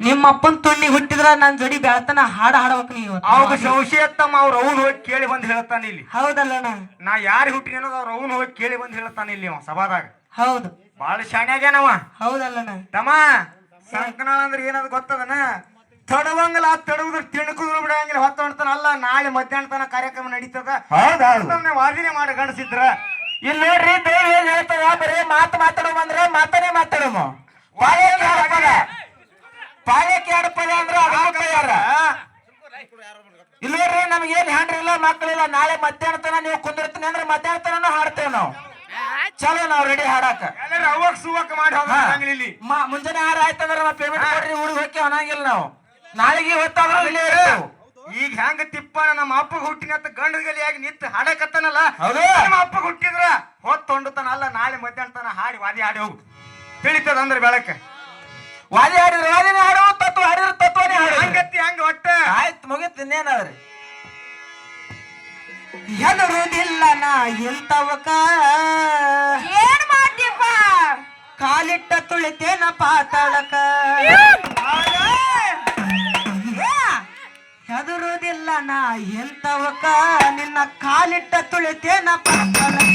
ನಿಮ್ಮ ಅಪ್ಪನ್ ತೊಣ್ಣಿ ಹುಟ್ಟಿದ್ರ ನನ್ನ ಜೋಡಿ ಬೆಳತನ ಹಾಡ ಹಾಡಬೇಕು ನೀವು ಅವಾಗ ಶೌಶಿ ತಮ್ಮ ಅವ್ರ ಅವನ್ ಹೋಗಿ ಕೇಳಿ ಬಂದ್ ಹೇಳ್ತಾನೆ ಇಲ್ಲಿ. ಹೌದಲ್ಲಣ್ಣ. ನಾ ಯಾರು ಹುಟ್ಟಿನ ಅನ್ನೋದು ಅವ್ರ ಅವನ್ ಹೋಗಿ ಕೇಳಿ ಬಂದ್ ಹೇಳ್ತಾನೆ ಇಲ್ಲಿ ಅವ ಸಭಾದಾಗ. ಹೌದು. ಬಾಳ ಶಾಣ್ಯಾಗ್ಯಾನವ ಹೌದಲ್ಲಣ್ಣ. ತಮ್ಮ ಸಂಕನಾಳ ಅಂದ್ರೆ ಏನದು ಗೊತ್ತದನ? ತಡವಂಗಲ್ಲ ತಡವುದ್ರ ತಿಣಕುದ್ರು ಬಿಡಂಗಿಲ್ಲ ಹೊತ್ತ ಹೊಣ್ತಾನ ಅಲ್ಲ ನಾಳೆ ಮಧ್ಯಾಹ್ನ ತನ ಕಾರ್ಯಕ್ರಮ ನಡೀತದ. ವಾದಿನೇ ಮಾಡಿ ಗಣಸಿದ್ರ ಇಲ್ಲಿ ನೋಡ್ರಿ ದೇವ್ ಏನ್ ಹೇಳ್ತಾರ ಬರೀ ಮಾತು ಮಾತಾಡೋ ಬಂದ್ರೆ ಮಾತನೇ ಮಾತಾಡೋಮ. ನಮ್ಗೆ ಏನ್ ಹೆಣ್ರಿಲ್ಲ ಮಕ್ಕಳಿಲ್ಲ ನಾಳೆ ಮಧ್ಯಾಹ್ನ ತನ ನೀವು ಕುಂದಿರ್ತೀನಿ ಅಂದ್ರೆ ಮಧ್ಯಾಹ್ನ ತನನು ಹಾಡ್ತೇವೆ ನಾವು. ಚಲೋ ನಾವ್ ರೆಡಿ ಹಾಡಾಕ. ಸುವಕ್ ಮಾಡಿ ಮುಂಜಾನೆ ಆರು ಆಯ್ತಂದ್ರೆ ಪೇಮೆಂಟ್ ಕೊಡ್ರಿ ಊರಿಗೆ ಹೋಗಿ ಅನ್ನಂಗಿಲ್ಲ ನಾವು. ನಾಳೆಗೆ ಹೊತ್ತಾದ್ರೂ ಇಲ್ಲೇ ಇರ್ತೇವೆ ಈಗ ಹೆಂಗ ತಿಪ್ಪ ನಮ್ಮ ಅಪ್ಪ ಹುಟ್ಟಿನತ್ತ ಗಂಡಗಲಿಯಾಗಿ ನಿಂತು ಹಾಡಕತ್ತನಲ್ಲ. ನಮ್ಮ ಅಪ್ಪ ಹುಟ್ಟಿದ್ರ ಹೊತ್ತೊಂಡತನ ಅಲ್ಲ ನಾಳೆ ಮಧ್ಯಾಹ್ನ ತನ ಹಾಡಿ ವಾದಿ ಹಾಡಿ ಹೋಗು. ತಿಳಿತದ ಅಂದ್ರೆ ಬೆಳಕ. ವಾದಿ ಹಾಡಿದ್ರೆ ವಾದಿನೇ ಹಾಡೋ ತತ್ವ ಹಾಡಿದ್ರೆ ತತ್ವನೇ ಹಾಡು. ಹಂಗತ್ತಿ ಹಂಗ ಒಟ್ಟ. ಆಯ್ತು ಮುಗಿತು ಇನ್ನೇನಾದ್ರಿ? ಹೆದರುದಿಲ್ಲ ನಾ ಎಂತವಕ? ಏನ್ ಮಾಡ್ತೀಪ ಕಾಲಿಟ್ಟ ತುಳಿತೇನ ಪಾತಾಳಕ? ಎದುರುದಿಲ್ಲ ನಾ ಎಂತವಕ? ನಿನ್ನ ಕಾಲಿಟ್ಟ ತುಳಿತೇನ ಪಾತಾಳಕ?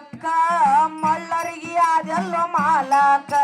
மல்லக்க மல்லருகியாதெல்லும் மாலாக்க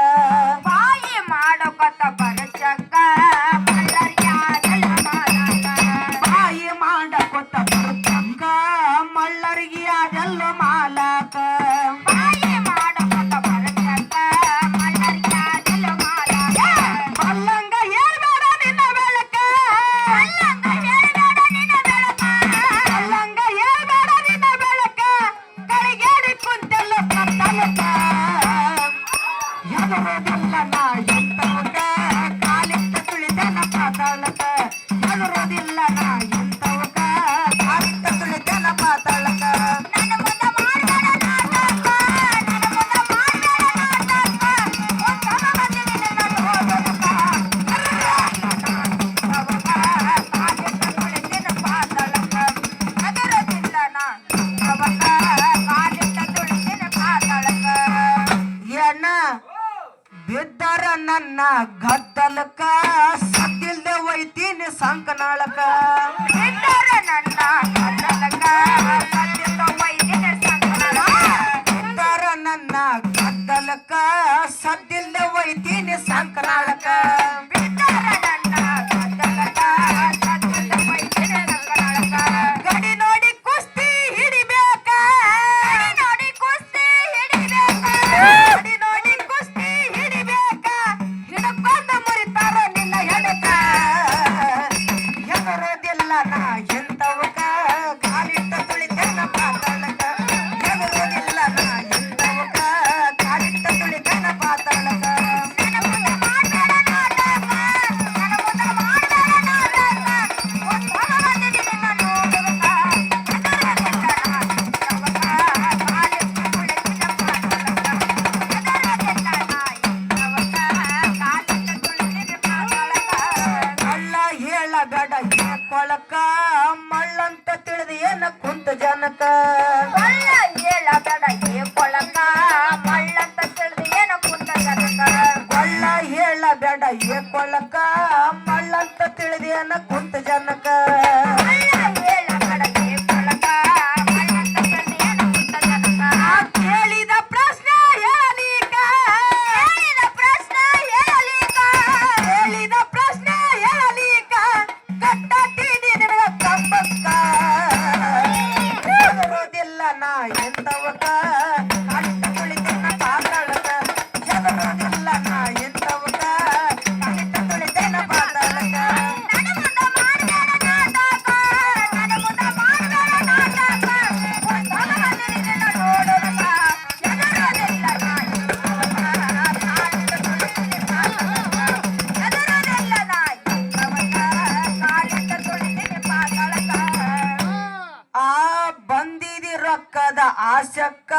ಬಿದ್ದರ ನನ್ನ ಗದ್ದಲಕ ಸತ್ತಿಲ್ದೆ ಒಯ್ತೀನಿ ಸಂಕನಾಳಕ ಬಿದ್ದರ ನನ್ನ ಪಾತಾಳಕ್ಕ